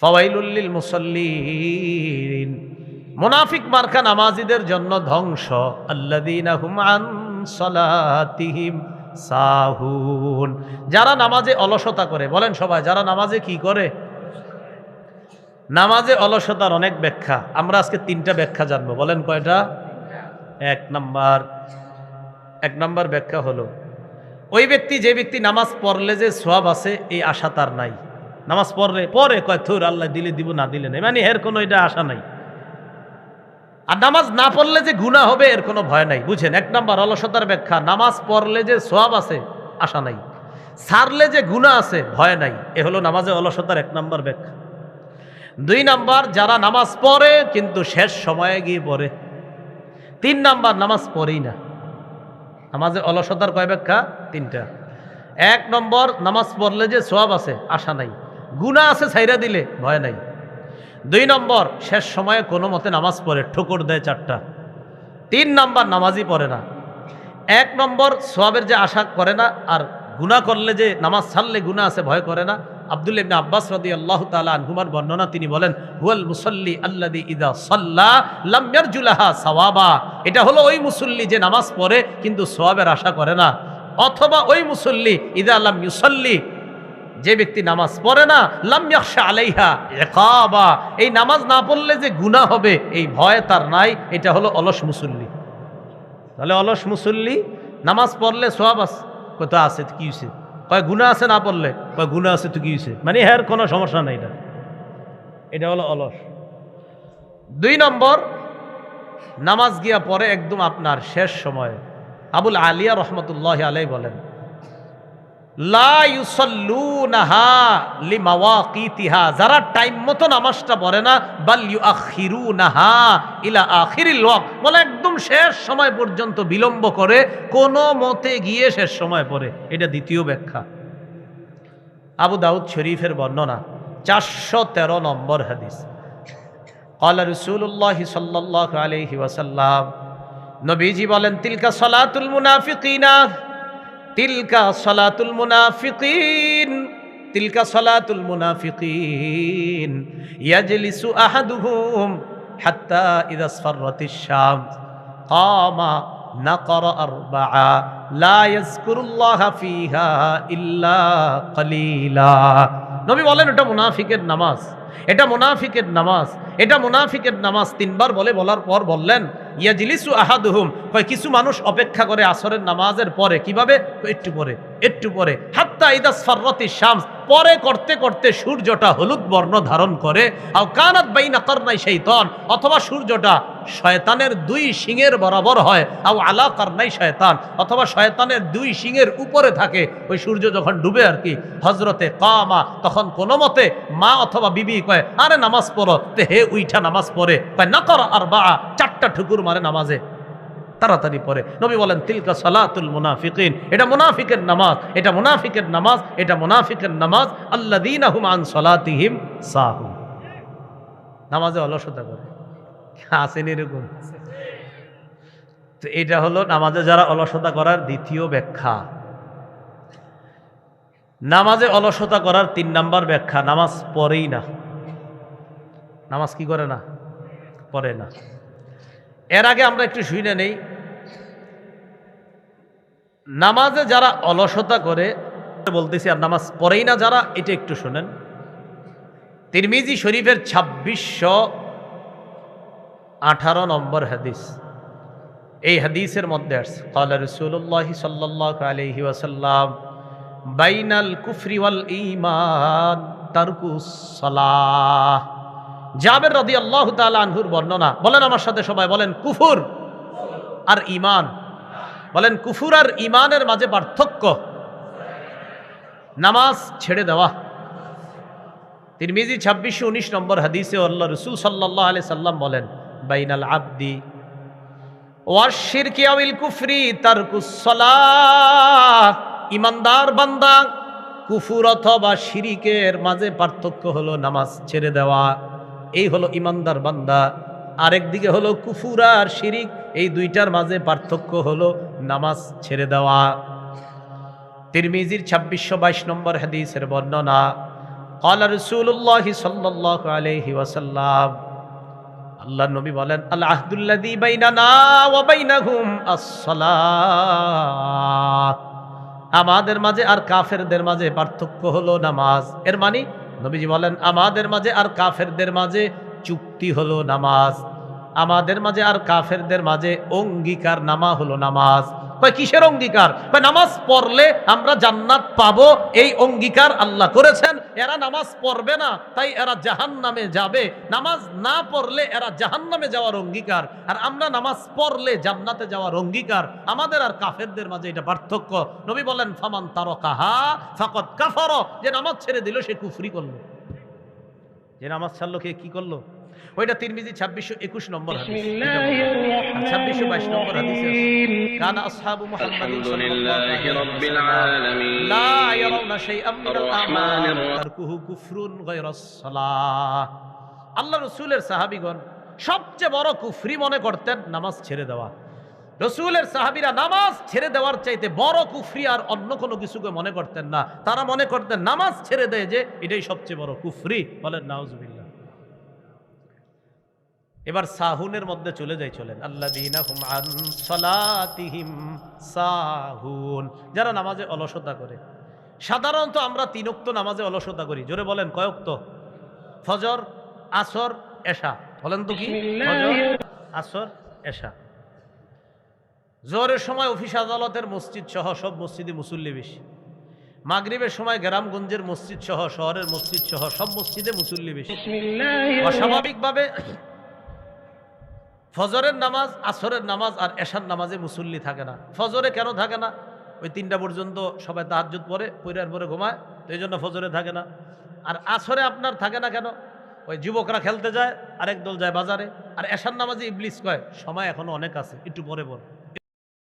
ফওয়াইলুল্লিল মুসল্লিন। মুনাফিক মার্কা নামাজিদের জন্য ধ্বংস। আল্লাযীনা হুম আন সালাতিহিম সাহুন। যারা নামাজে অলসতা করে, বলেন সবাই, যারা নামাজে কি করে? নামাজে অলসতার অনেক ব্যাখ্যা। আমরা আজকে তিনটা ব্যাখ্যা জানব। বলেন কয়টা? এক নাম্বার। এক নাম্বার ব্যাখ্যা হলো, ওই ব্যক্তি যে ব্যক্তি নামাজ পড়লে যে সোয়াব আছে, এই আশা তার নাই। নামাজ পড়লে, পরে কয়, থুর, আল্লাহ দিলে দিব, না দিলে নেই। মানে এর কোনো এটা আশা নাই। আর নামাজ না পড়লে যে গুণা হবে, এর কোনো ভয় নাই। বুঝেন, এক নাম্বার অলসতার ব্যাখ্যা, নামাজ পড়লে যে সোয়াব আছে, আশা নাই। সারলে যে গুণা আছে, ভয় নাই। এ হলো নামাজে অলসতার এক নাম্বার ব্যাখ্যা। দুই নাম্বার, যারা নামাজ পড়ে, কিন্তু শেষ সময়ে গিয়ে পড়ে। তিন নাম্বার, নামাজ পড়েই না। নামাজে অলসতার কয় ব্যাখ্যা? তিনটা। এক নম্বর, নামাজ পড়লে যে সোয়াব আছে, আশা নাই। গুণা আছে, ছাইরা দিলে ভয় নাই। দুই নম্বর, শেষ সময়ে কোনো মতে নামাজ পড়ে, ঠোকর দেয় চারটা। তিন নম্বর, নামাজই পড়ে না। এক নম্বর, সোয়াবের যে আশা করে না, আর গুণা করলে যে নামাজ ছাড়লে গুণা আছে, ভয় করে না। আব্দুল ইবনে আব্বাস রাদি আল্লাহ তালা আনহুমার বর্ণনা, তিনি বলেন, হুয়াল মুসল্লি আল্লাদি ইদা সাল্লা লাম ইয়ারজুলাহা সাওয়াবা। এটা হলো ওই মুসল্লি যে নামাজ পড়ে, কিন্তু সোয়াবের আশা করে না। অথবা ওই মুসল্লি ইদা আল্লাহ ইউসল্লি। যে ব্যক্তি নামাজ পড়ে না, লাম ইয়াখশা আলাইহা ইকাবা, এই নামাজ না পড়লে যে গুনাহ হবে, এই ভয় তার নাই, এটা হলো অলস মুসল্লি। তাহলে অলস মুসল্লি, নামাজ পড়লে সোয়াব আছে। কোথা আছে কি হয়েছে কয় গুণা আছে না পড়লে? কয় গুণা আছে, তো কি হয়েছে মানে হ্যার কোনো সমস্যা নাই এটা। এটা হলো অলস। দুই নম্বর, নামাজ গিয়া পরে একদম আপনার শেষ সময়ে। আবুল আলিয়া রহমতুল্লাহ আলাই বলেন যারা টাইম মতো নামাজটা পড়ে না বাল ইউআখিরুনাহা ইলা আখিরিল ওয়াক্ত বলে একদম শেষ সময় পর্যন্ত বিলম্ব করে কোনো মতে গিয়ে শেষ সময় পড়ে এটা দ্বিতীয় ব্যাখ্যা আবু দাউদ শরীফের বর্ণনা চারশো তেরো নম্বর হাদিস قال رسول الله صلى الله عليه وسلم নবীজি বলেন তিলকা সলাতুল মুনাফিকিনা তিলকা সলাতুল মুনাফিকিন, তিলকা সলাতুল মুনাফিকিন, ইয়াজলিসু আহাদুহুম হাত্তা ইদা সফরতিশ শামস, কামা নাকরা আরবাআ, লা ইয়াজকুরুল্লাহ ফিহা ইল্লা কলিলা। নবী বলেন, এটা মুনাফিকের নামাজ, এটা মুনাফিকের নামাজ, এটা মুনাফিকের নামাজ তিনবার বলে, বলার পর বললেন ইয়াজিলিসু আহাদুহুম। কয়, কিছু মানুষ অপেক্ষা করে আসরের নামাজের পরে, কীভাবে? একটু পরে একটু পরে। হাত্তা ইদাস ফাররাতি শামস, পরে করতে করতে সূর্যটা হলুদ বর্ণ ধারণ করে, আও কানাত বাইনা কারনাই শৈতান অথবা সূর্যটা শয়তানের দুই শিঙের বরাবর হয়, আও আলা কারনাই শয়তান অথবা শয়তানের দুই শিঙের উপরে থাকে, ওই সূর্য যখন ডুবে আর কি হজরতে কামা, তখন কোনো মতে মা অথবা বিবি কয়, আরে নামাজ পড়ো, তে হে উইঠা নামাজ পড়ে, কয় না কর আর বা চারটা ঠুকুর মারে নামাজে, তাড়াতাড়ি পড়ে। নবী বলেন, তিলকা সালাতুল মুনাফিকিন। এটা মুনাফিকের নামাজ, এটা মুনাফিকের নামাজ, এটা মুনাফিকের নামাজ। আল্লাযীনা হুম আন সালাতিহিম সাহুন। নামাজে অলসতা করে। আসেন এরকম। তো এটা হলো নামাজে যারা অলসতা করার দ্বিতীয় ব্যাখ্যা। নামাজে অলসতা করার তিন নাম্বার ব্যাখ্যা, নামাজ পড়েই না। নামাজ কি করে না? পড়ে না। এর আগে আমরা একটু শুনে নেই। নামাজে যারা অলসতা করে, বলতেছি আর নামাজ পড়েই না যারা, এটা একটু শোনেন। তিরমিজি শরীফের ছাব্বিশশো আঠারো নম্বর হাদিস। এই হাদিসের মধ্যে আসছে কালা রসুল্লাহ সাল্লাহ আলহি ওয়াসাল্লাম, বাইনাল কুফরিওয়াল ইমান তারকুস জাবের রাদিয়াল্লাহু তাআলা আনহুর বর্ণনা। বলেন আমার সাথে সবাই, বলেন কুফুর আর ঈমান। বলেন কুফুর আর ঈমানের মাঝে পার্থক্য। নামাজ ছেড়ে দেওয়া। তিরমিজি ছাব্বিশশো উনিশ নম্বর হাদিসে আল্লাহ রসুল সাল্লাহ আলি সাল্লাম বলেন, বাইনাল আব্দি ওয়াশির কিয়াউল কুফরি তারকুসসালাহ ইমানদার বান্দা কুফুর অথবা শিরিকের মাঝে পার্থক্য হলো নামাজ ছেড়ে দেওয়া। এই হলো ইমানদার বান্দা আরেকদিকে হলো কুফুর আর শিরিক এই দুইটার মাঝে পার্থক্য হলো নামাজ ছেড়ে দেওয়া তিরমিজির ছাব্বিশশো বাইশ নম্বর হাদিসের বর্ণনা قال رسول الله صلى الله عليه وسلم আল্লাহ নবী বলেন আল আহদুল্লাযী বাইনানা ওয়া বাইনাহুম আস-সালাহ আমাদের মাঝে আর কাফেরদের মাঝে পার্থক্য হলো নামাজ এর মানে নবীজি বলেন, আমাদের মাঝে আর কাফেরদের মাঝে চুক্তি হলো নামাজ। আমাদের মাঝে আর কাফেরদের মাঝে অঙ্গীকার নামা হলো নামাজ। কয় কিসের অঙ্গীকার? কয় নামাজ পড়লে আমরা জান্নাত পাবো, এই অঙ্গীকার আল্লাহ করেছেন। এরা নামাজ পড়বে না, তাই এরা জাহান নামে যাবে। নামাজ না পড়লে এরা জাহান নামে যাওয়ার অঙ্গীকার। আর আমরা নামাজ পড়লে জান্নাতে যাওয়ার অঙ্গীকার। আমাদের আর কাফেরদের মাঝে এটা পার্থক্য। নবী বলেন, ফামান তার কাহা ফাকত কাফার। যে নামাজ ছেড়ে দিল, সে কুফরি করল। যে নামাজ ছাড়লো কে? কি করল? ওইটা তিরমিজি ছাব্বিশশো একুশ নম্বর ছাব্বিশশো বাইশ নম্বর আল্লাহ রসুলের সাহাবিগণ সবচেয়ে বড় কুফরি মনে করতেন নামাজ ছেড়ে দেওয়া। রসুলের সাহাবিরা নামাজ ছেড়ে দেওয়ার চাইতে বড় কুফরি আর অন্য কোনো কিছুকে মনে করতেন না। তারা মনে করতেন নামাজ ছেড়ে দেয় যে এটাই সবচেয়ে বড় কুফরি। বলেন নাউজুবিল্লাহ। এবার সাহুনের মধ্যে চলে যাই চলেন। আল্লাহ সাহুন। যারা নামাজে অলসতা করে। সাধারণত আমরা তিনক্ত নামাজে অলসতা করি। জোরে বলেন কয়ক্ত ফজর আসর এশা। বলেন তো কি? আসর এশা। জোরের সময় অফিস আদালতের মসজিদ সহ সব মসজিদে মুসল্লি বেশি। মাগরিবের সময় গ্রামগঞ্জের মসজিদ সহ শহরের মসজিদ সহ সব মসজিদে মুসল্লি বেশি। অস্বাভাবিকভাবে ফজরের নামাজ আসরের নামাজ আর এশার নামাজে মুসল্লি থাকে না। ফজরে কেন থাকে না? ওই তিনটা পর্যন্ত সবাই তাহাজ্জুদ পরে পৈরার পরে ঘুমায় তো এই জন্য ফজরে থাকে না। আর আসরে আপনার থাকে না কেন? ওই যুবকরা খেলতে যায় আরেক দল যায় বাজারে। আর এশার নামাজে ইবলিস কয় সময় এখনও অনেক আছে একটু পরে পর